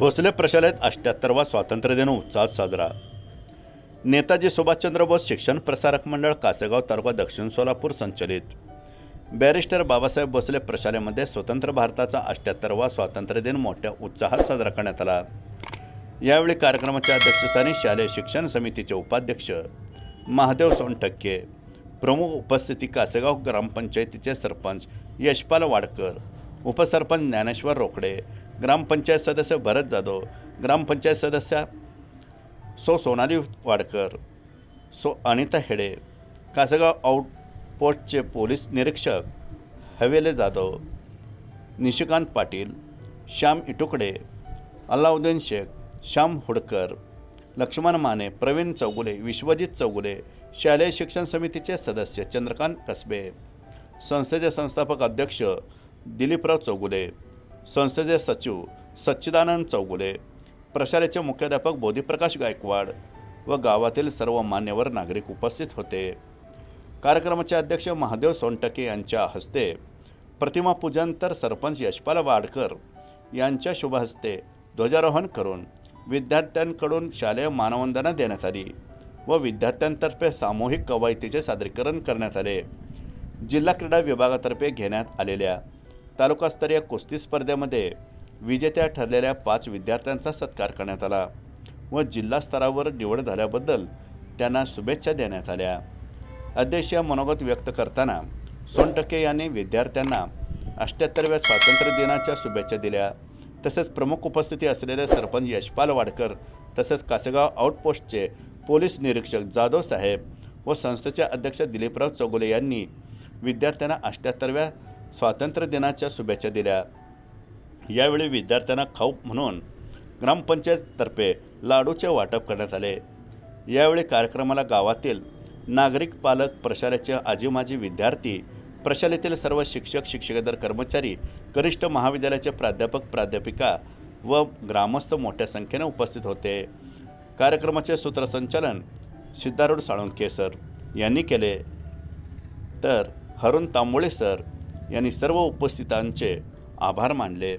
भोसले प्रशालेत अष्ट्याहत्तरवा स्वातंत्र्य दिन उत्साहात साजरा. नेताजी सुभाषचंद्र बोस शिक्षण प्रसारक मंडळ कासेगाव तालुका दक्षिण सोलापूर संचलित. बॅरिस्टर बाबासाहेब भोसले प्रशालेमध्ये स्वतंत्र भारताचा अष्ट्याहत्तरवा स्वातंत्र्य दिन मोठ्या उत्साहात साजरा करण्यात आला. यावेळी कार्यक्रमाच्या अध्यक्षस्थानी शालेय शिक्षण समितीचे उपाध्यक्ष महादेव सोनटक्के प्रमुख उपस्थिती कासेगाव ग्रामपंचायतीचे सरपंच यशपाल वाडकर उपसरपंच ज्ञानेश्वर रोकडे ग्रामपंचायत सदस्य भरत जाधव ग्रामपंचायत सदस्या सो सोनाली वाडकर सो अनिता हेडे कासगाव आउटपोस्टचे पोलीस निरीक्षक हवेले जाधव निशिकांत पाटील श्याम इटुकडे अल्लाउद्दीन शेख श्याम हुडकर लक्ष्मण माने प्रवीण चौगुले विश्वजित चौगुले शालेय शिक्षण समितीचे सदस्य चंद्रकांत कसबे संस्थेचे संस्थापक अध्यक्ष दिलीपराव चौगुले संस्थेचे सचिव सच्चिदानंद चौगुले प्रशालेचे मुख्याध्यापक बोधीप्रकाश गायकवाड व गावातील सर्व मान्यवर नागरिक उपस्थित होते. कार्यक्रमाचे अध्यक्ष महादेव सोनटके यांच्या हस्ते प्रतिमा पूजन तर सरपंच यशपाल वाडकर यांच्या शुभहस्ते ध्वजारोहण करून विद्यार्थ्यांकडून शालेय मानवंदना देण्यात आली व विद्यार्थ्यांतर्फे सामूहिक कवायतीचे सादरीकरण करण्यात आले. जिल्हा क्रीडा विभागातर्फे घेण्यात आलेल्या तालुकास्तरीय कुस्ती स्पर्धेमध्ये विजेत्या ठरलेल्या पाच विद्यार्थ्यांचा सत्कार करण्यात आला व जिल्हा स्तरावर निवड झाल्याबद्दल त्यांना शुभेच्छा देण्यात आल्या. अध्यक्ष मनोगत व्यक्त करताना सोनटके यांनी विद्यार्थ्यांना अष्ट्याहत्तरव्या स्वातंत्र्य दिनाच्या शुभेच्छा दिल्या. तसेच प्रमुख उपस्थिती असलेले सरपंच यशपाल वाडकर तसेच कासेगाव आउटपोस्टचे पोलीस निरीक्षक जाधव साहेब व संस्थेचे अध्यक्ष दिलीपराव चौगुले यांनी विद्यार्थ्यांना अष्ट्याहत्तरव्या स्वातंत्र्य दिनाच्या शुभेच्छा दिल्या. यावेळी विद्यार्थ्यांना खाऊ म्हणून ग्रामपंचायततर्फे लाडूचे वाटप करण्यात आले. यावेळी कार्यक्रमाला गावातील नागरिक पालक प्रशालेचे आजी माजी विद्यार्थी प्रशालेतील सर्व शिक्षक शिक्षकेतर कर्मचारी कनिष्ठ महाविद्यालयाचे प्राध्यापक प्राध्यापिका व ग्रामस्थ मोठ्या संख्येने उपस्थित होते. कार्यक्रमाचे सूत्रसंचालन सिद्धारूढ साळुंके सर यांनी केले. तर हरुण तांबोळे सर यांनी सर्व उपस्थितांचे आभार मानले.